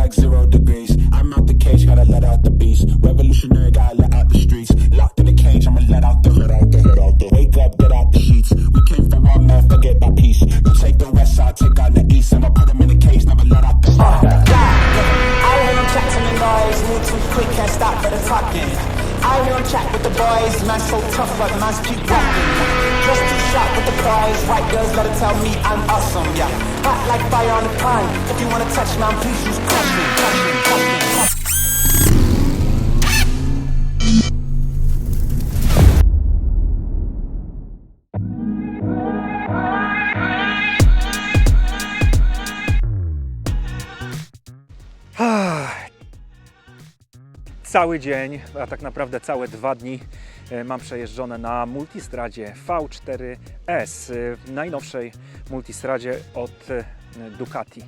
like zero degrees. I'm out the cage, gotta let out the beast. Revolutionary, gotta let out the streets. Locked in a cage, I'ma let out the let out the let out the. Wake up, get out the sheets. We came for one man, forget my peace. You take the west side, take on the east. I'ma put 'em in a cage, never let out the. Ah, I hear them chatting the noise, move too quick, can't stop for the talking. I hear them chat with the boys, man so tough, but man's keep walking. Just too sharp with the prize, white girls gotta tell me I'm awesome, yeah. Hot like fire on the pine, if you wanna touch me, please use caution, caution, caution. Cały dzień, a tak naprawdę całe dwa dni e, mam przejeżdżone na multistradzie V4S, e, najnowszej multistradzie od e, Ducati.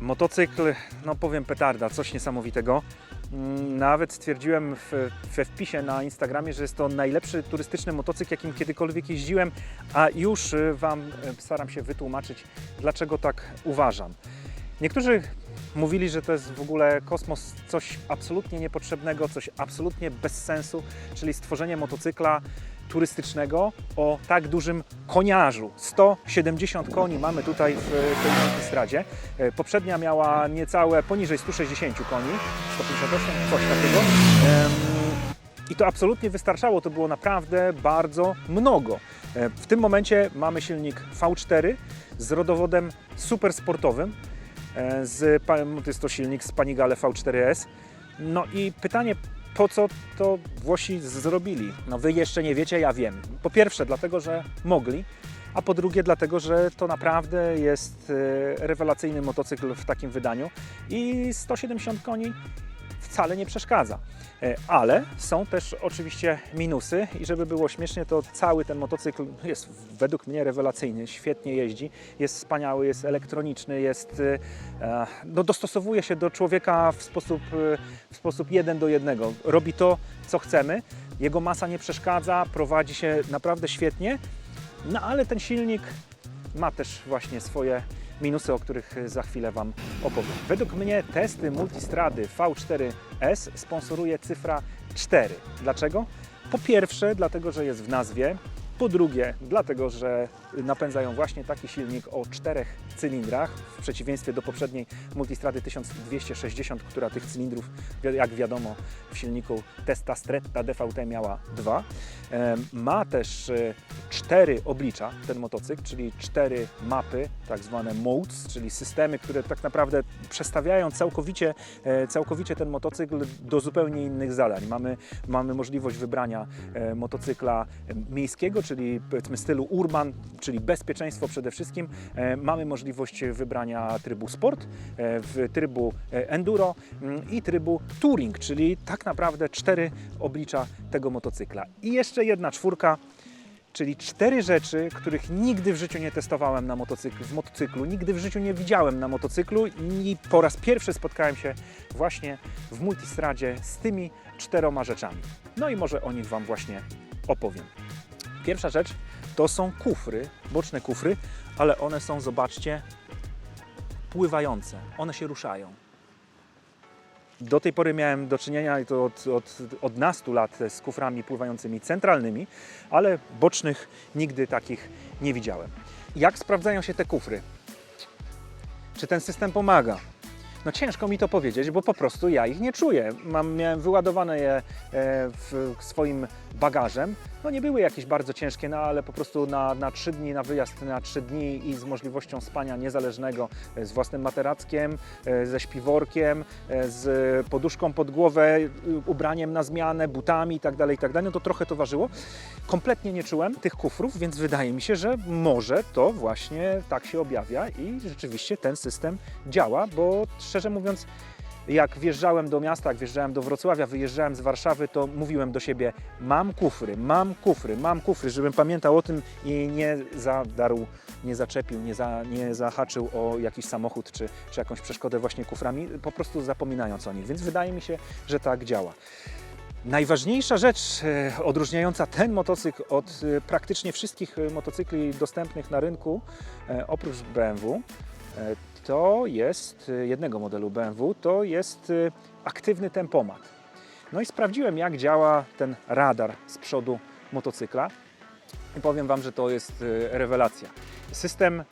Motocykl, no powiem petarda, coś niesamowitego. Mm, Nawet stwierdziłem we wpisie na Instagramie, że jest to najlepszy turystyczny motocykl, jakim kiedykolwiek jeździłem, a już Wam staram się wytłumaczyć, dlaczego tak uważam. Niektórzy mówili, że to jest w ogóle kosmos, coś absolutnie niepotrzebnego, coś absolutnie bez sensu, czyli stworzenie motocykla turystycznego o tak dużym koniarzu. 170 koni mamy tutaj w tej multistradzie. E, Poprzednia miała niecałe poniżej 160 koni, 158, coś takiego. I to absolutnie wystarczało, to było naprawdę bardzo mnogo. E, W tym momencie mamy silnik V4 z rodowodem supersportowym. E, Z, jest to silnik z Panigale V4S. No i pytanie, po co to Włosi zrobili? No wy jeszcze nie wiecie, ja wiem. Po pierwsze dlatego, że mogli, a po drugie dlatego, że to naprawdę jest e, rewelacyjny motocykl w takim wydaniu i 170 koni wcale nie przeszkadza. E, Ale są też oczywiście minusy i żeby było śmiesznie, to cały ten motocykl jest według mnie rewelacyjny, świetnie jeździ, jest wspaniały, jest elektroniczny, jest, e, no, dostosowuje się do człowieka w sposób, e, w sposób jeden do jednego. Robi to, co chcemy, jego masa nie przeszkadza, prowadzi się naprawdę świetnie, no ale ten silnik ma też właśnie swoje minusy, o których za chwilę Wam opowiem. Według mnie testy multistrady V4S sponsoruje cyfra 4. Dlaczego? Po pierwsze, dlatego, że jest w nazwie. Po drugie, dlatego, że napędzają właśnie taki silnik o czterech cylindrach, w przeciwieństwie do poprzedniej multistrady 1260, która tych cylindrów, jak wiadomo, w silniku Testa Stretta DVT miała dwa. Em, Ma też e, cztery oblicza ten motocykl, czyli cztery mapy, tak zwane modes, czyli systemy, które tak naprawdę przestawiają całkowicie, e, całkowicie ten motocykl do zupełnie innych zadań. Mamy, mamy możliwość wybrania e, motocykla e, miejskiego, czyli powiedzmy stylu urban, czyli bezpieczeństwo przede wszystkim. E, Mamy możliwość wybrania trybu sport, e, w trybu e, enduro mm, i trybu touring, czyli tak naprawdę cztery oblicza tego motocykla. I jeszcze jedna czwórka, czyli cztery rzeczy, których nigdy w życiu nie testowałem na motocyklu, w motocyklu, nigdy w życiu nie widziałem na motocyklu i po raz pierwszy spotkałem się właśnie w multistradzie z tymi czteroma rzeczami. No i może o nich Wam właśnie opowiem. Pierwsza rzecz to są kufry, boczne kufry, ale one są, zobaczcie, pływające. One się ruszają. Do tej pory miałem do czynienia i to od, od, od nastu lat z kuframi pływającymi centralnymi, ale bocznych nigdy takich nie widziałem. Jak sprawdzają się te kufry? Czy ten system pomaga? No ciężko mi to powiedzieć, bo po prostu ja ich nie czuję. Mam, miałem wyładowane je e, w swoim bagażem. No nie były jakieś bardzo ciężkie, no ale po prostu na, na 3 dni, na wyjazd na 3 dni i z możliwością spania niezależnego, e, z własnym materackiem, e, ze śpiworkiem, z poduszką pod głowę, ubraniem na zmianę, butami itd., itd., no to trochę to ważyło. Kompletnie nie czułem tych kufrów, więc wydaje mi się, że może to właśnie tak się objawia i rzeczywiście ten system działa, bo szczerze mówiąc, jak wjeżdżałem do miasta, jak wjeżdżałem do Wrocławia, wyjeżdżałem z Warszawy, to mówiłem do siebie: mam kufry, mam kufry, mam kufry, żebym pamiętał o tym i nie zadarł, nie zaczepił, nie, za, nie zahaczył o jakiś samochód czy, czy jakąś przeszkodę właśnie kuframi, po prostu zapominając o nich. Więc wydaje mi się, że tak działa. Najważniejsza rzecz e, odróżniająca ten motocykl od e, praktycznie wszystkich motocykli dostępnych na rynku, e, oprócz BMW, to jest y, jednego modelu BMW, to jest y, aktywny tempomat. No i sprawdziłem, jak działa ten radar z przodu motocykla. I powiem Wam, że to jest y, rewelacja. System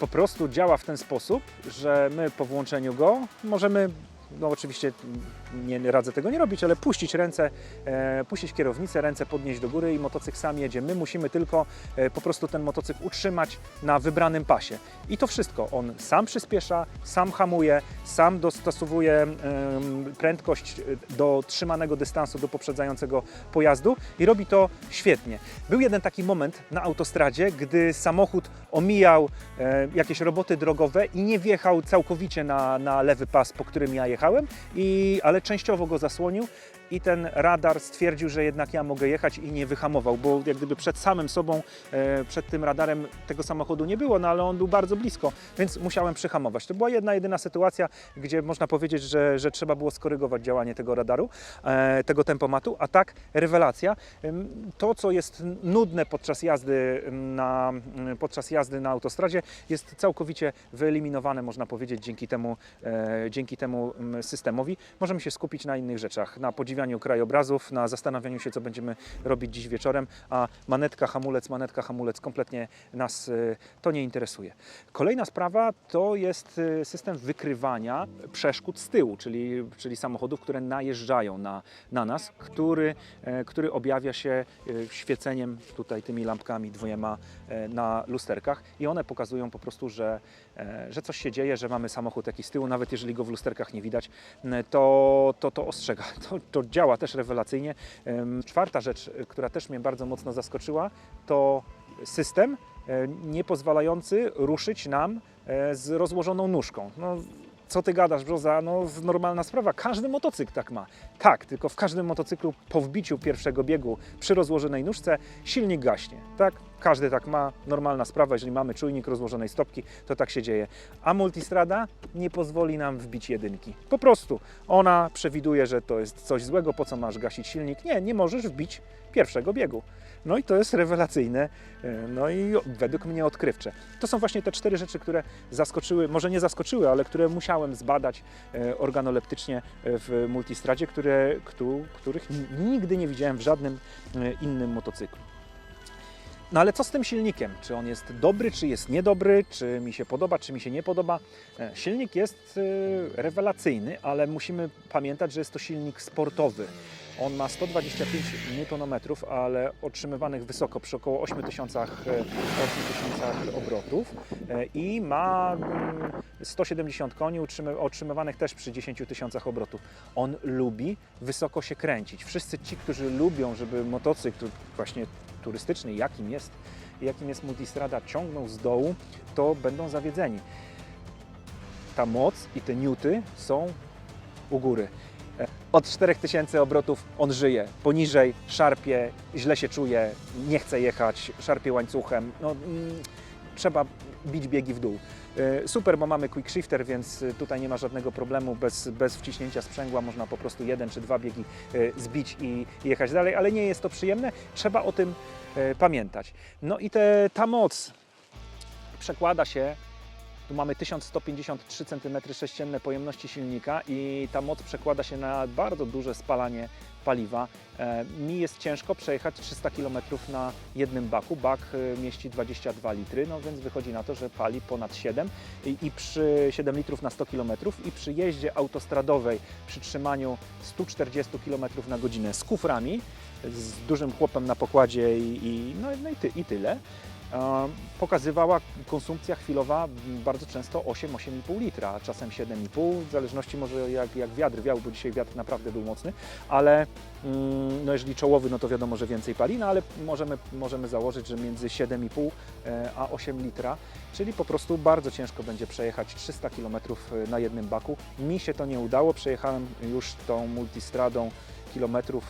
po prostu działa w ten sposób, że my po włączeniu go możemy, no oczywiście nie radzę tego nie robić, ale puścić ręce, e, puścić kierownicę, ręce podnieść do góry i motocykl sam jedzie. My musimy tylko e, po prostu ten motocykl utrzymać na wybranym pasie. I to wszystko. On sam przyspiesza, sam hamuje, sam dostosowuje prędkość e, do trzymanego dystansu do poprzedzającego pojazdu i robi to świetnie. Był jeden taki moment na autostradzie, gdy samochód omijał jakieś roboty drogowe i nie wjechał całkowicie na, na lewy pas, po którym ja jechałem, i, ale częściowo go zasłonił i ten radar stwierdził, że jednak ja mogę jechać i nie wyhamował, bo jak gdyby przed samym sobą, e, przed tym radarem tego samochodu nie było, no ale on był bardzo blisko, więc musiałem przyhamować. To była jedna, jedyna sytuacja, gdzie można powiedzieć, że, że trzeba było skorygować działanie tego radaru, e, tego tempomatu, a tak rewelacja. To, co jest nudne podczas jazdy na, podczas jazdy na autostradzie, jest całkowicie wyeliminowane, można powiedzieć, dzięki temu, e, dzięki temu systemowi. Możemy się skupić na innych rzeczach, na podziwianiu krajobrazów, na zastanawianiu się, co będziemy robić dziś wieczorem, a manetka, hamulec, manetka, hamulec kompletnie nas e, to nie interesuje. Kolejna sprawa to jest e, system wykrywania przeszkód z tyłu, czyli, czyli samochodów, które najeżdżają na, na nas, który, e, który objawia się e, świeceniem tutaj tymi lampkami dwojema e, na lusterkach i one pokazują po prostu, że, że coś się dzieje, że mamy samochód jakiś z tyłu, nawet jeżeli go w lusterkach nie widać, to to, to ostrzega. To, to działa też rewelacyjnie. Czwarta rzecz, e, która też mnie bardzo mocno zaskoczyła, to system e, nie pozwalający ruszyć nam e, z rozłożoną nóżką. No, co ty gadasz, Brzoza? No normalna sprawa. Każdy motocykl tak ma. Tak, tylko w każdym motocyklu po wbiciu pierwszego biegu przy rozłożonej nóżce silnik gaśnie. Tak? Każdy tak ma. Normalna sprawa. Jeżeli mamy czujnik rozłożonej stopki, to tak się dzieje. A Multistrada nie pozwoli nam wbić jedynki. Po prostu. Ona przewiduje, że to jest coś złego, po co masz gasić silnik. Nie, nie możesz wbić pierwszego biegu. No i to jest rewelacyjne, e, no i według mnie odkrywcze. To są właśnie te cztery rzeczy, które zaskoczyły, może nie zaskoczyły, ale które musiałem zbadać e, organoleptycznie w Multistradzie, które, któ- których nigdy nie widziałem w żadnym e, innym motocyklu. No ale co z tym silnikiem? Czy on jest dobry, czy jest niedobry, czy mi się podoba, czy mi się nie podoba? E, Silnik jest e, rewelacyjny, ale musimy pamiętać, że jest to silnik sportowy. On ma 125 Nm, ale otrzymywanych wysoko przy około 8000, e, 8000 obrotów e, i ma mm, 170 koni utrzymy- otrzymywanych też przy 10 tysiącach obrotów. On lubi wysoko się kręcić. Wszyscy ci, którzy lubią, żeby motocykl właśnie turystyczny, jakim jest, jakim jest Multistrada, ciągnął z dołu, to będą zawiedzeni. Ta moc i te newty są u góry. Od 4000 obrotów on żyje. Poniżej szarpie, źle się czuje, nie chce jechać, szarpie łańcuchem. No, mm, trzeba bić biegi w dół. E, Super, bo mamy quick shifter, więc e, tutaj nie ma żadnego problemu. Bez, bez wciśnięcia sprzęgła można po prostu jeden czy dwa biegi e, zbić i jechać dalej, ale nie jest to przyjemne. Trzeba o tym pamiętać. No i te, ta moc przekłada się tu mamy 1153 cm3 pojemności silnika i ta moc przekłada się na bardzo duże spalanie paliwa. E, mi jest ciężko przejechać 300 km na jednym baku. Bak e, mieści 22 litry, no więc wychodzi na to, że pali ponad 7 i, i przy 7 litrów na 100 km i przy jeździe autostradowej przy trzymaniu 140 km na godzinę z kuframi, z dużym chłopem na pokładzie i, i, no, no i, ty, i tyle pokazywała konsumpcja chwilowa bardzo często 8-8,5 litra, czasem 7,5, w zależności może jak, jak wiatr wiał, bo dzisiaj wiatr naprawdę był mocny, ale mm, no jeżeli czołowy, no to wiadomo, że więcej pali, no ale możemy, możemy założyć, że między 7,5 e, a 8 litra, czyli po prostu bardzo ciężko będzie przejechać 300 km na jednym baku. Mi się to nie udało, przejechałem już tą multistradą kilometrów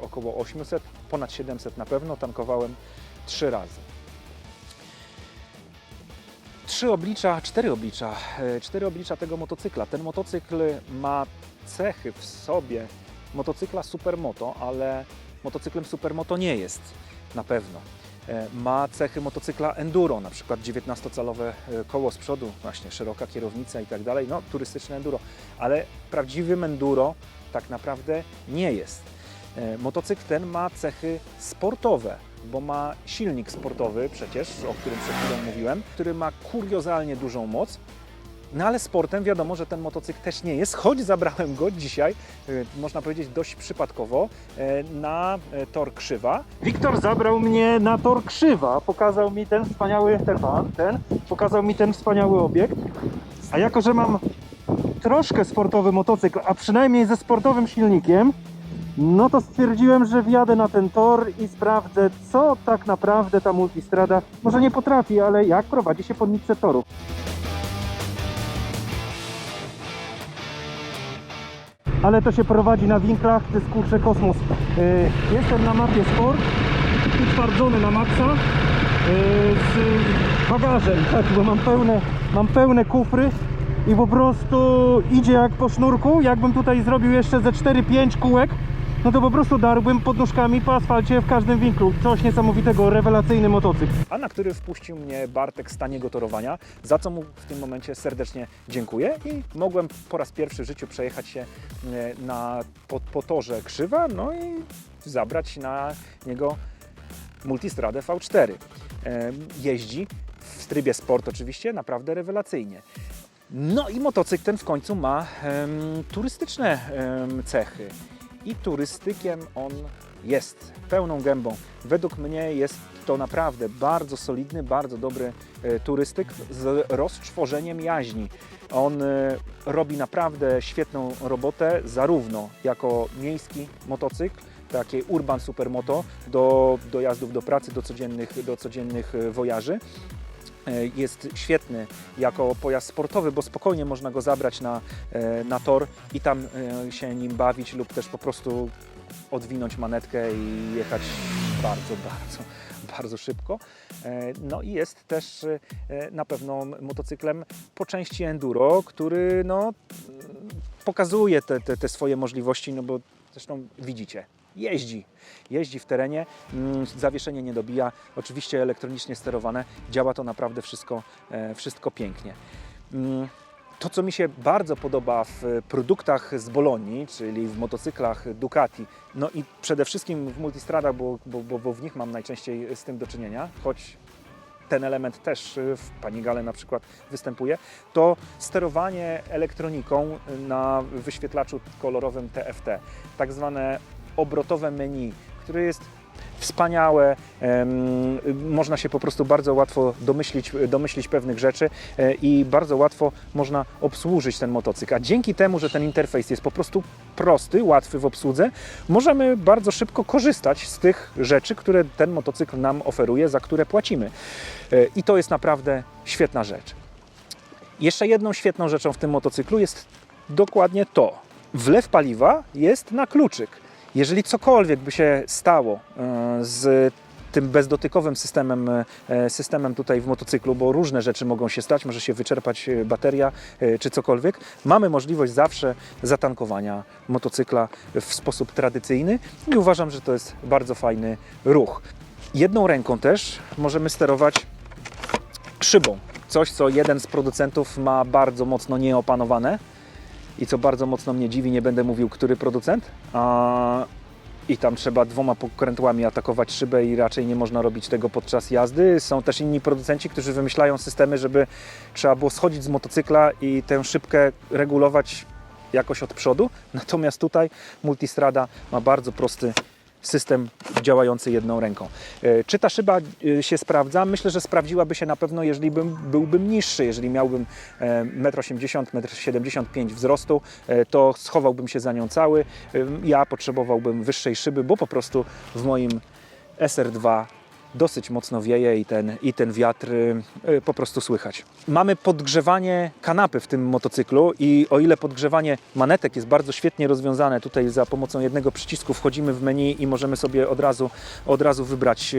około 800, ponad 700 na pewno, tankowałem trzy razy. Trzy oblicza, cztery oblicza, e, cztery oblicza tego motocykla. Ten motocykl ma cechy w sobie motocykla supermoto, ale motocyklem supermoto nie jest na pewno. E, Ma cechy motocykla enduro, na przykład 19-calowe e, koło z przodu, właśnie szeroka kierownica i tak dalej, no turystyczne enduro, ale prawdziwym enduro tak naprawdę nie jest. E, Motocykl ten ma cechy sportowe, bo ma silnik sportowy przecież, o którym przed chwilą mówiłem, który ma kuriozalnie dużą moc. No ale sportem wiadomo, że ten motocykl też nie jest, choć zabrałem go dzisiaj, e, można powiedzieć dość przypadkowo, e, na tor Krzywa. Wiktor zabrał mnie na tor Krzywa, pokazał mi ten wspaniały, ten pan, ten, pokazał mi ten wspaniały obiekt. A jako, że mam troszkę sportowy motocykl, a przynajmniej ze sportowym silnikiem, no to stwierdziłem, że wjadę na ten tor i sprawdzę, co tak naprawdę ta multistrada może nie potrafi, ale jak prowadzi się pod nitce toru. Ale to się prowadzi na winklach, to jest kurczę kosmos. Yy, jestem na mapie Sport, utwardzony na maksa yy, z bagażem, tak, bo mam pełne, mam pełne kufry i po prostu idzie jak po sznurku. Jakbym tutaj zrobił jeszcze ze 4-5 kółek, no to po prostu darłbym podnóżkami po asfalcie w każdym winklu. Coś niesamowitego, rewelacyjny motocykl. A na który wpuścił mnie Bartek z taniego torowania, za co mu w tym momencie serdecznie dziękuję i mogłem po raz pierwszy w życiu przejechać się e, na, po, po Krzywa, no i zabrać na niego Multistradę V4. E, Jeździ w trybie sport oczywiście, naprawdę rewelacyjnie. No i motocykl ten w końcu ma em, turystyczne em, cechy. I turystykiem on jest, pełną gębą. Według mnie jest to naprawdę bardzo solidny, bardzo dobry e, turystyk z rozczworzeniem jaźni. On e, robi naprawdę świetną robotę, zarówno jako miejski motocykl, takie urban supermoto do dojazdów do pracy, do codziennych, do codziennych e, wojaży. E, Jest świetny jako pojazd sportowy, bo spokojnie można go zabrać na, e, na tor i tam e, się nim bawić lub też po prostu odwinąć manetkę i jechać bardzo, bardzo, bardzo szybko. No i jest też na pewno motocyklem po części enduro, który no, pokazuje te, te, te swoje możliwości, no bo zresztą widzicie, jeździ. Jeździ w terenie, mm, zawieszenie nie dobija, oczywiście elektronicznie sterowane, działa to naprawdę wszystko, e, wszystko pięknie. Mm, To, co mi się bardzo podoba w produktach z Bolonii, czyli w motocyklach Ducati, no i przede wszystkim w multistradach, bo, bo, bo, w nich mam najczęściej z tym do czynienia, choć ten element też w Panigale na przykład występuje, to sterowanie elektroniką na wyświetlaczu kolorowym TFT, tak zwane obrotowe menu, które jest wspaniałe, można się po prostu bardzo łatwo domyślić, domyślić pewnych rzeczy e, i bardzo łatwo można obsłużyć ten motocykl. A dzięki temu, że ten interfejs jest po prostu prosty, łatwy w obsłudze, możemy bardzo szybko korzystać z tych rzeczy, które ten motocykl nam oferuje, za które płacimy. E, I to jest naprawdę świetna rzecz. Jeszcze jedną świetną rzeczą w tym motocyklu jest dokładnie to. Wlew paliwa jest na kluczyk. Jeżeli cokolwiek by się stało e, z tym bezdotykowym systemem, e, systemem tutaj w motocyklu, bo różne rzeczy mogą się stać, może się wyczerpać e, bateria czy cokolwiek, mamy możliwość zawsze zatankowania motocykla w sposób tradycyjny i uważam, że to jest bardzo fajny ruch. Jedną ręką też możemy sterować szybą. Coś, co jeden z producentów ma bardzo mocno nieopanowane i co bardzo mocno mnie dziwi, nie będę mówił, który producent. A, I tam trzeba dwoma pokrętłami atakować szybę i raczej nie można robić tego podczas jazdy. Są też inni producenci, którzy wymyślają systemy, żeby trzeba było schodzić z motocykla i tę szybkę regulować jakoś od przodu. Natomiast tutaj Multistrada ma bardzo prosty system działający jedną ręką. E, Czy ta szyba e, się sprawdza? Myślę, że sprawdziłaby się na pewno, jeżeli bym, byłbym niższy, jeżeli miałbym e, 1,80 m, 1,75 m wzrostu, e, to schowałbym się za nią cały. Ja potrzebowałbym wyższej szyby, bo po prostu w moim SR2 dosyć mocno wieje i ten, i ten wiatr y, y, po prostu słychać. Mamy podgrzewanie kanapy w tym motocyklu i o ile podgrzewanie manetek jest bardzo świetnie rozwiązane, tutaj za pomocą jednego przycisku wchodzimy w menu i możemy sobie od razu, od razu wybrać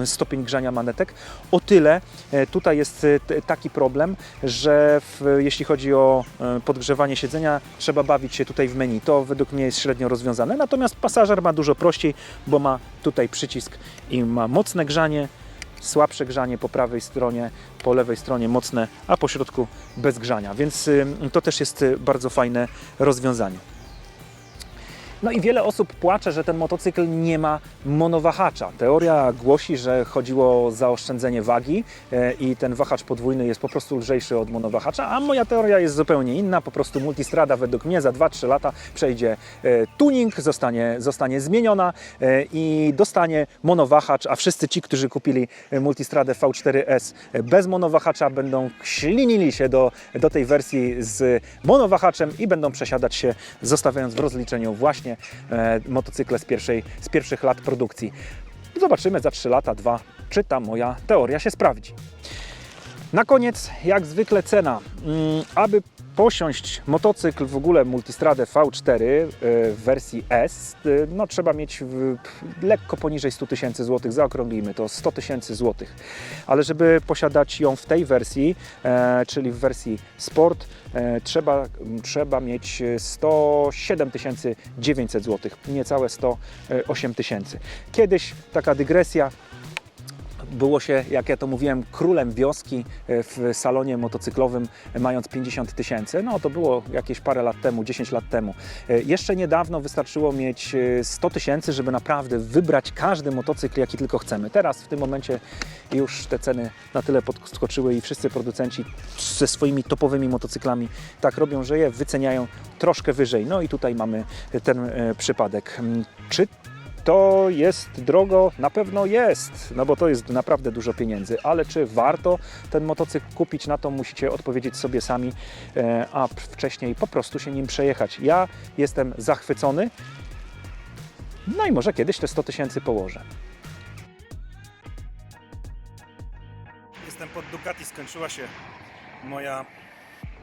y, stopień grzania manetek, o tyle e, tutaj jest t- taki problem, że w, jeśli chodzi o e, podgrzewanie siedzenia, trzeba bawić się tutaj w menu. To według mnie jest średnio rozwiązane, natomiast pasażer ma dużo prościej, bo ma tutaj przycisk i ma mocne grzanie, słabsze grzanie po prawej stronie, po lewej stronie mocne, a po środku bez grzania, więc y, to też jest y, bardzo fajne rozwiązanie. No i wiele osób płacze, że ten motocykl nie ma monowahacza. Teoria głosi, że chodziło o zaoszczędzenie wagi e, i ten wahacz podwójny jest po prostu lżejszy od monowahacza, a moja teoria jest zupełnie inna. Po prostu multistrada według mnie za 2-3 lata przejdzie e, tuning, zostanie, zostanie zmieniona e, i dostanie monowahacz, a wszyscy ci, którzy kupili multistradę V4S bez monowahacza będą ślinili się do, do tej wersji z monowahaczem i będą przesiadać się, zostawiając w rozliczeniu właśnie e, motocykle z, pierwszej, z pierwszych lat produkcji. Zobaczymy za 3 lata, 2, czy ta moja teoria się sprawdzi. Na koniec, jak zwykle, cena. Mm, Aby posiąść motocykl w ogóle Multistradę V4 e, w wersji S, e, no trzeba mieć lekko poniżej 100 tysięcy złotych, zaokrąglimy to 100 tysięcy złotych. Ale żeby posiadać ją w tej wersji, e, czyli w wersji Sport, trzeba, trzeba mieć 107 900 złotych, niecałe 108 tysięcy. Kiedyś taka dygresja, było się, jak ja to mówiłem, królem wioski e, w salonie motocyklowym, e, mając 50 tysięcy. No to było jakieś parę lat temu, 10 lat temu. E, Jeszcze niedawno wystarczyło mieć e, 100 tysięcy, żeby naprawdę wybrać każdy motocykl, jaki tylko chcemy. Teraz w tym momencie już te ceny na tyle podskoczyły i wszyscy producenci ze swoimi topowymi motocyklami tak robią, że je wyceniają troszkę wyżej. No i tutaj mamy ten e, przypadek. Mm, Czy to jest drogo? Na pewno jest, no bo to jest naprawdę dużo pieniędzy, ale czy warto ten motocykl kupić? Na to musicie odpowiedzieć sobie sami, e, a wcześniej po prostu się nim przejechać. Ja jestem zachwycony, no i może kiedyś te 100 tysięcy położę. Jestem pod Ducati, skończyła się moja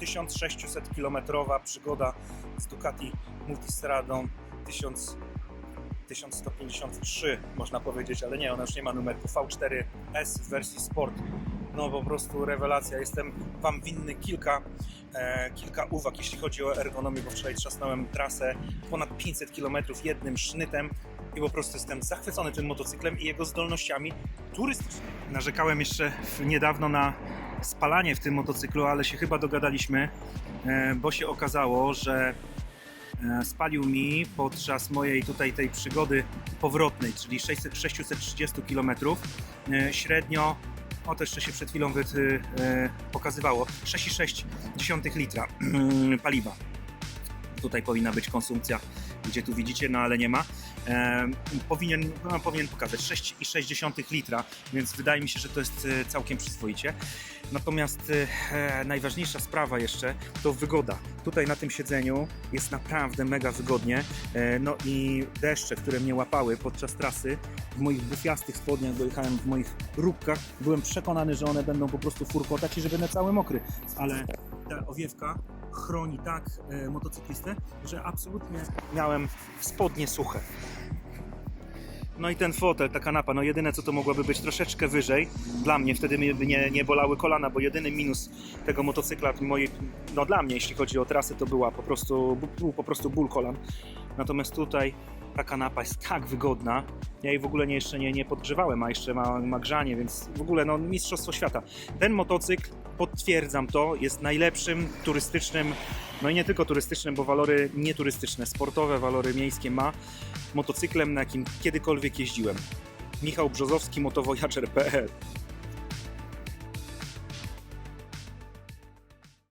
1600-kilometrowa przygoda z Ducati Multistradą 1000, 1153 można powiedzieć, ale nie, ona już nie ma numerku V4S w wersji Sport. No po prostu rewelacja. Jestem Wam winny kilka, e, kilka uwag, jeśli chodzi o ergonomię, bo wczoraj trzasnąłem trasę ponad 500 km jednym sznytem i po prostu jestem zachwycony tym motocyklem i jego zdolnościami turystycznymi. Narzekałem jeszcze niedawno na spalanie w tym motocyklu, ale się chyba dogadaliśmy, e, bo się okazało, że spalił mi podczas mojej tutaj tej przygody powrotnej, czyli 600, 630 km e, średnio, o to jeszcze się przed chwilą wy, e, pokazywało, 6,6 litra paliwa. Tutaj powinna być konsumpcja, gdzie tu widzicie, no ale nie ma. E, powinien, no, powinien pokazać 6,6 litra, więc wydaje mi się, że to jest e, całkiem przyzwoicie. Natomiast e, najważniejsza sprawa jeszcze to wygoda. Tutaj na tym siedzeniu jest naprawdę mega wygodnie. E, no i deszcze, które mnie łapały podczas trasy w moich bufiastych spodniach, bo jechałem w moich róbkach, byłem przekonany, że one będą po prostu furkotać i że będę cały mokry. Ale ta owiewka chroni tak e, motocyklistę, że absolutnie miałem spodnie suche. No i ten fotel, ta kanapa, no jedyne co to mogłoby być troszeczkę wyżej. Dla mnie wtedy mnie by nie, nie bolały kolana, bo jedyny minus tego motocykla, mojej, no dla mnie, jeśli chodzi o trasy, to była po prostu, był po prostu ból kolan. Natomiast tutaj ta kanapa jest tak wygodna. Ja jej w ogóle nie, jeszcze nie, nie podgrzewałem, a jeszcze ma, ma grzanie, więc w ogóle no, mistrzostwo świata. Ten motocykl, potwierdzam to, jest najlepszym turystycznym, no i nie tylko turystycznym, bo walory nieturystyczne, sportowe walory miejskie ma motocyklem, na jakim kiedykolwiek jeździłem. Michał Brzozowski, motowojager.pl